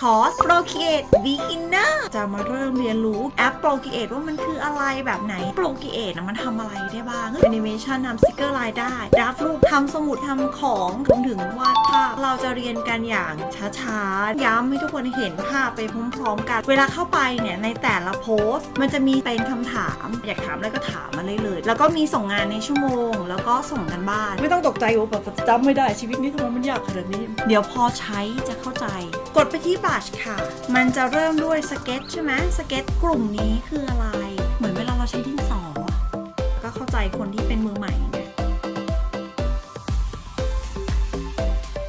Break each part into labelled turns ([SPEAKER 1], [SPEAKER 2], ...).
[SPEAKER 1] คอร์ส Procreate Beginner จะมาเริ่มเรียนรู้แอป Procreate ว่ามันคืออะไรแบบไหน Procreate นะมันทำอะไรได้บ้าง Animation นำสติกเกอร์ลายได้ดับรูปทำสมุดทำของรวมถึงวาดภาพ เราจะเรียนกันอย่างช้าๆ ย้ำให้ทุกคนเห็นภาพไปพร้อมๆกัน เวลาเข้าไปเนี่ยในแต่ละโพสต์มันจะมีเป็นคำถาม อยากถามอะไรก็ถามมาเลยเลยแล้วก็มีส่งงานในชั่วโมง แล้วก็ส่งกันบ้าน ไม่ต้องตกใจว่าแบบจำไม่ได้ชีวิตนี้ทำไมมันยากขนาดนี้ เดี๋ยวพอใช้จะเข้าใจ กดไปที่บัชค่ะ มันจะเริ่มด้วยสเก็ตใช่ไหมสเก็ตกลุ่มนี้คืออะไร เหมือนเวลาเราใช้ดินสอ ก็เข้าใจคนที่เป็นมือใหม่ไง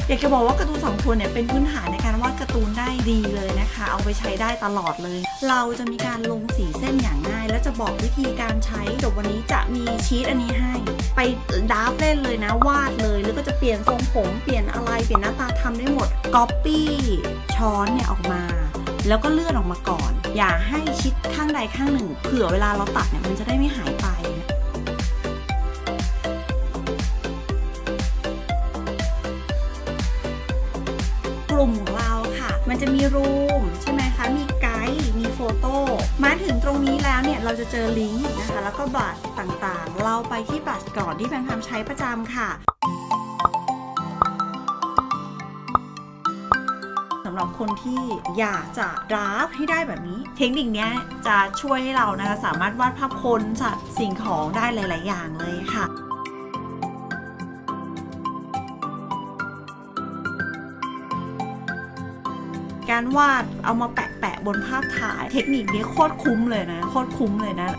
[SPEAKER 1] อยากจะบอกว่าการ์ตูนสองคนเนี่ยเป็นพื้นฐานในการวาดการ์ตูนได้ดีเลยนะคะ เอาไปใช้ได้ตลอดเลย เราจะมีการลงสีเส้นอย่างง่าย และจะบอกวิธีการใช้เดี๋ยววันนี้จะมีชีตอันนี้ให้ ไปดราฟเล่นเลยนะวาดเลยแล้วก็จะเปลี่ยนทรงผมเปลี่ยนอะไรเปลี่ยนหน้าตาทำได้หมดก๊อปปี้ช้อนเนี่ยออกมา แล้วก็เลื่อนออกมาก่อน อย่าให้ชิดข้างใดข้างหนึ่ง เผื่อเวลาเราตัดเนี่ยมันจะได้ไม่หายไปกลุ่มของเราค่ะ มันจะมีรูมใช่ไหมคะ มีไกด์ มีโฟโต้ มาถึงตรงนี้แล้วเนี่ยเราจะเจอลิงก์นะคะ แล้วก็บัตรต่างๆ เราไปที่บัตรก่อนที่แพมพมใช้ประจำค่ะสำหรับคนที่อยากจะดราฟให้ได้แบบนี้ เทคนิคนี้จะช่วยให้เรานะคะสามารถวาดภาพคนสัตว์สิ่งของได้หลาย ๆ อย่างเลยค่ะ การวาดเอามาแปะแปะบนภาพถ่าย เทคนิคนี้โคตรคุ้มเลยนะ โคตรคุ้มเลยนะ